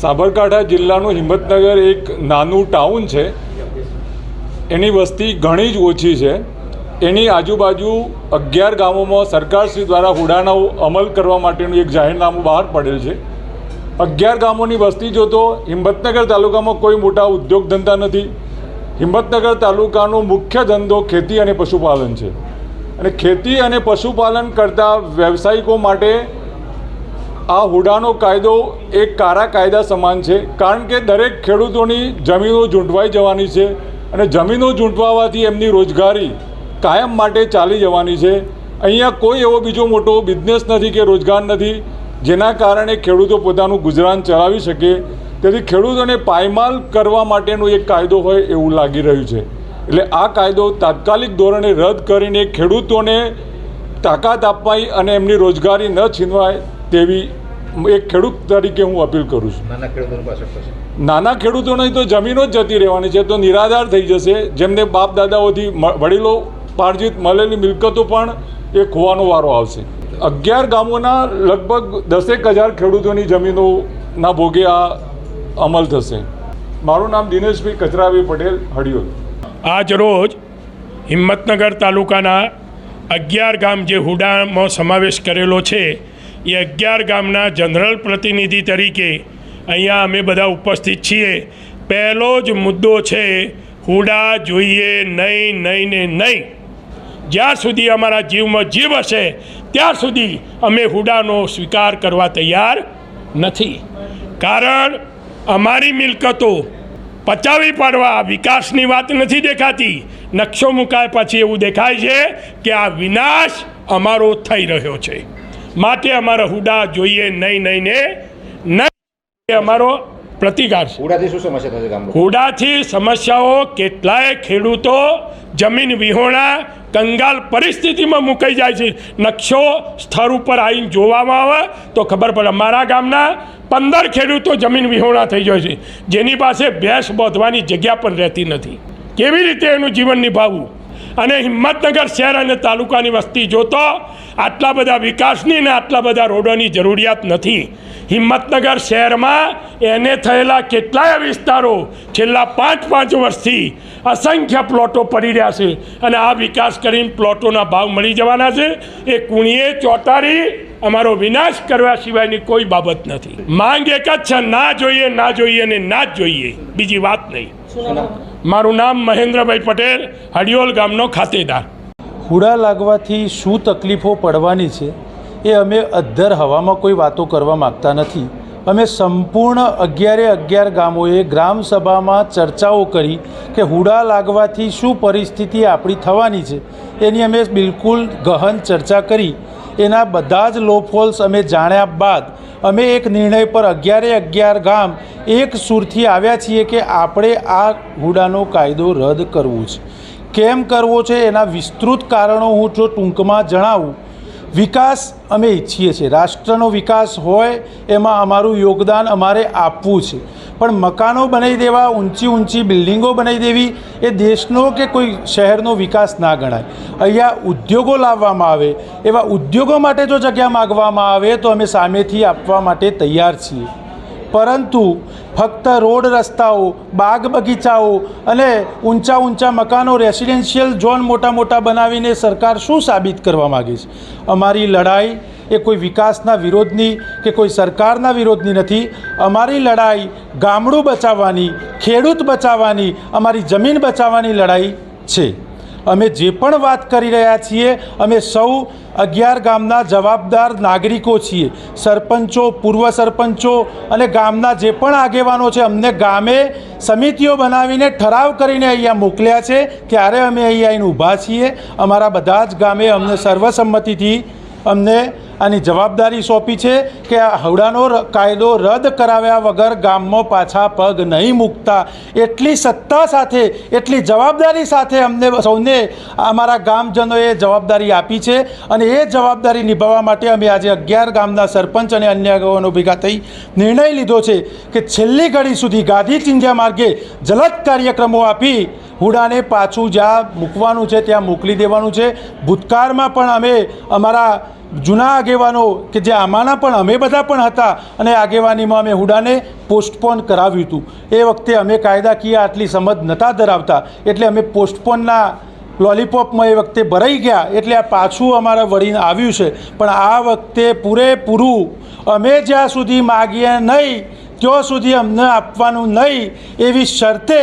સાબરકાંઠા જિલ્લાનું હિંમતનગર એક નાનું ટાઉન છે. એની વસ્તી ઘણી જ ઓછી છે. એની આજુબાજુ અગિયાર ગામોમાં સરકારશ્રી દ્વારા હુડાનો અમલ કરવા માટેનું એક જાહેરનામું બહાર પડેલ છે. અગિયાર ગામોની વસ્તી જો તો હિંમતનગર તાલુકામાં કોઈ મોટા ઉદ્યોગ ધંધા નથી. હિંમતનગર તાલુકાનો મુખ્ય ધંધો ખેતી અને પશુપાલન છે. અને ખેતી અને પશુપાલન કરતા વ્યવસાયિકો માટે આ હુડાનો કાયદો એક કારા કાયદા સમાન છે, કારણ કે દરેક ખેડૂતોની જમીનો ઝૂંટવાઈ જવાની છે અને જમીનો ઝૂંટવાવાથી એમની રોજગારી કાયમ માટે ચાલી જવાની છે. અહીંયા કોઈ એવો બીજો મોટો બિઝનેસ નથી કે રોજગાર નથી, જેના કારણે ખેડૂતો પોતાનું ગુજરાન ચલાવી શકે. તેથી ખેડૂતોને પાયમાલ કરવા માટેનો એક કાયદો હોય એવું લાગી રહ્યું છે. એટલે આ કાયદો તાત્કાલિક ધોરણે રદ કરીને ખેડૂતોને તાકાત આપવાય અને એમની રોજગારી ન છીનવાય તેવી એક ખેડૂત તરીકે હું અપીલ કરું છું. નાના ખેડૂતો પાસે નાના ખેડૂતોની તો જમીનો જ જતી રહેવાની છે તો નિરાધાર થઈ જશે. જેમને બાપ દાદાઓથી વડીલો પાર્જિત મળેલી મિલકતો પણ એ ખોવાનો વારો આવશે. અગિયાર ગામોના લગભગ દસેક હજાર ખેડૂતોની જમીનોના ભોગે આ અમલ થશે. મારું નામ દિનેશભાઈ કચરાભાઈ પટેલ હડિયોલ આજ રોજ હિંમતનગર તાલુકાના અગિયાર ગામ જે હુડામાં સમાવેશ કરેલો છે એ અગિયાર ગામના જનરલ પ્રતિનિધિ તરીકે અહીંયા અમે બધા ઉપસ્થિત છીએ. પહેલો જ મુદ્દો છે, હુડા જોઈએ નહીં નહીં ને નહીં. જ્યાં સુધી અમારા જીવમાં જીવ હશે, ત્યાં સુધી અમે હુડાનો સ્વીકાર કરવા તૈયાર નથી. કારણ અમારી મિલકતો પચાવી પાડવા વિકાસની વાત નથી દેખાતી. નકશો મુકાય પછી એવું દેખાય છે કે આ વિનાશ અમારો થઈ રહ્યો છે. માટે અમારે હુડા જોઈએ નહીં નહીં ને નહીં. અમારો પ્રતિકાર છે. શું સમસ્યા થશે હુડાથી સમસ્યાઓ કેટલાય ખેડૂતો જમીન વિહોણા કંગાલ પરિસ્થિતિમાં મુકાઈ જાય છે. નકશો સ્થળ ઉપર આવીને જોવામાં આવે તો ખબર પડે. અમારા ગામના પંદર ખેડૂતો જમીન વિહોણા થઈ જાય છે. જેની પાસે ભેંસ બોધવાની જગ્યા પણ રહેતી નથી. કેવી રીતે એનું જીવન નિભાવવું? અને હિંમતનગર શહેર અને તાલુકાની વસ્તી જોતો આટલા બધા વિકાસની ને આટલા બધા રોડોની જરૂરિયાત નથી. હિંમતનગર શહેરમાં એને થયેલા કેટલાય વિસ્તારો છેલ્લા પાંચ પાંચ વર્ષથી અસંખ્ય પ્લોટો પડી રહ્યા છે અને આ વિકાસ કરીને પ્લોટોના ભાવ મળી જવાના છે. એ કુણીએ ચોટાડી અમારો વિનાશ કરવા સિવાયની કોઈ બાબત નથી. માંગ એક જ છે, ના જોઈએ ના જોઈએ ને ના જ જોઈએ. બીજી વાત નહીં. મારું નામ મહેન્દ્રભાઈ પટેલ હડિયોલ ગામનો ખાતેદાર. હુડા લાગવાથી શું તકલીફો પડવાની છે એ અમે અદ્ધર હવામાં કોઈ વાતો કરવા માગતા નથી. અમે સંપૂર્ણ અગિયારે અગિયાર ગામોએ ગ્રામસભામાં ચર્ચાઓ કરી કે હુડા લાગવાથી શું પરિસ્થિતિ આપણી થવાની છે એની અમે બિલકુલ ગહન ચર્ચા કરી. એના બધા જ લોફોલ્સ અમે જાણ્યા બાદ અમે એક નિર્ણય પર અગિયારે અગિયાર ગામ એક સુરથી આવ્યા છીએ કે આપણે આ હુડાનો કાયદો રદ કરવો છે. કેમ કરવો છે એના વિસ્તૃત કારણો હું જો ટૂંકમાં જણાવું. વિકાસ અમે ઈચ્છીએ છીએ. રાષ્ટ્રનો વિકાસ હોય એમાં અમારું યોગદાન અમારે આપવું છે. પણ મકાનો બનાવી દેવા, ઊંચી ઊંચી બિલ્ડિંગો બનાવી દેવી, એ દેશનો કે કોઈ શહેરનો વિકાસ ના ગણાય. અહીંયા ઉદ્યોગો લાવવામાં આવે, એવા ઉદ્યોગો માટે જો જગ્યા માગવામાં આવે, તો અમે સામેથી આપવા માટે તૈયાર છીએ. પરંતુ ફક્ત રોડ રસ્તાઓ, બાગ બગીચાઓ અને ઊંચા ઊંચા મકાનો રેસિડેન્શિયલ ઝોન મોટા મોટા બનાવીને સરકાર શું સાબિત કરવા માગે છે? અમારી લડાઈ એ કોઈ વિકાસના વિરોધની કે કોઈ સરકારના વિરોધની નથી. અમારી લડાઈ ગામડું બચાવવાની, ખેડૂત બચાવવાની, અમારી જમીન બચાવવાની લડાઈ છે. અમે જે પણ વાત કરી રહ્યા છીએ, અમે સૌ અગિયાર ગામના જવાબદાર નાગરિકો છીએ. સરપંચો, પૂર્વ સરપંચો અને ગામના જે પણ આગેવાનો છે, અમને ગામે સમિતિઓ બનાવીને ઠરાવ કરીને અહીંયા મોકલ્યા છે ત્યારે અમે અહીંયા ઊભા છીએ. અમારા બધા જ ગામે અમને સર્વસંમતિથી અમને આની જવાબદારી સોંપી છે કે આ હવડાનો કાયદો રદ કરાવ્યા વગર ગામમાં પાછા પગ નહીં મૂકતા. એટલી સત્તા સાથે, એટલી જવાબદારી સાથે અમને સૌને અમારા ગામજનોએ જવાબદારી આપી છે અને એ જવાબદારી નિભાવવા માટે અમે આજે અગિયાર ગામના સરપંચ અને અન્ય આગેવાનો ભેગા થઈ નિર્ણય લીધો છે કે છેલ્લી ઘડી સુધી ગાંધી ચિંધ્યા માર્ગે જલદ કાર્યક્રમો આપી હુડાને પાછું જ્યાં મૂકવાનું છે ત્યાં મોકલી દેવાનું છે. ભૂતકાળમાં પણ અમે અમારા જૂના આગેવાનો કે જે આમાંના પણ અમે બધા પણ હતા અને આગેવાનીમાં અમે હુડાને પોસ્ટપોન કરાવ્યું હતું. એ વખતે અમે કાયદાકીય આટલી સમજ નહોતા ધરાવતા. એટલે અમે પોસ્ટપોનના લોલીપોપમાં એ વખતે ભરાઈ ગયા. એટલે આ પાછું અમારા વળીને આવ્યું છે. પણ આ વખતે પૂરેપૂરું અમે જ્યાં સુધી માગીએ નહીં, ત્યાં સુધી અમને આપવાનું નહીં, એવી શરતે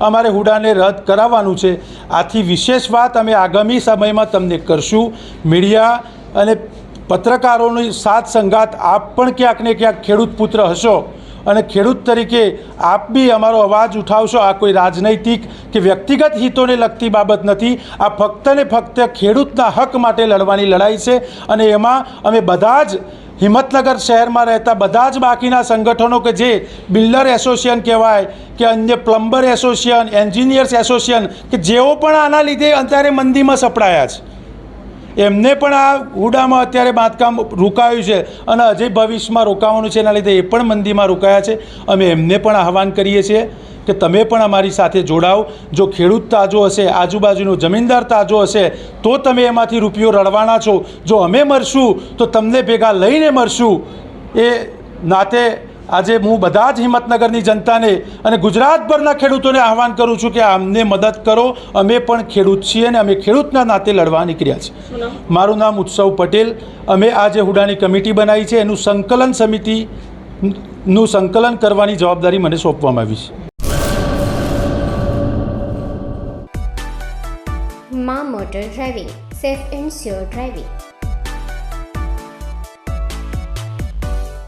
અમારે હુડાને રદ કરાવવાનું છે. આથી વિશેષ વાત અમે આગામી સમયમાં તમને કરશું. મીડિયા અને પત્રકારોની સાથ સંગાત આપ પણ ક્યાંક ને ક્યાંક ખેડૂત પુત્ર હશો અને ખેડૂત તરીકે આપ બી અમારો અવાજ ઉઠાવશો. આ કોઈ રાજનૈતિક કે વ્યક્તિગત હિતોને લગતી બાબત નથી. આ ફક્ત ને ફક્ત ખેડૂતના હક માટે લડવાની લડાઈ છે અને એમાં અમે બધા જ હિંમતનગર શહેરમાં રહેતા બધા જ બાકીના સંગઠનો કે જે બિલ્ડર એસોસિએશન કહેવાય કે અન્ય પ્લમ્બર એસોસિએશન, એન્જિનિયર્સ એસોસિએશન કે જેઓ પણ આના લીધે અત્યારે મંદીમાં સપડાયા છે. એમને પણ આ હુડામાં અત્યારે બાંધકામ રોકાયું છે અને હજી ભવિષ્યમાં રોકાવાનું છે એના લીધે એ પણ મંદીમાં રોકાયા છે. અમે એમને પણ આહવાન કરીએ છીએ કે તમે પણ અમારી સાથે જોડાઓ. જો ખેડૂત તાજો હશે, આજુબાજુનો જમીનદાર તાજો હશે, તો તમે એમાંથી રૂપિયો રળવાના છો. જો અમે મરશું, તો તમને ભેગા લઈને મરશું. એ નાતે આજે હું બધા જ હિંમતનગરની જનતાને અને ગુજરાતભરના ખેડૂતોને આહવાન કરું છું કે અમને મદદ કરો. અમે પણ ખેડૂત છીએ અને અમે ખેડૂતના નાતે લડવા નીકળ્યા છીએ મારું નામ ઉત્સવ પટેલ. અમે આ જે હુડાની કમિટી બનાવી છે. એનું સંકલન સમિતિ નું સંકલન કરવાની જવાબદારી મને સોંપવામાં આવી છે. મા motor driving safe and sure driving.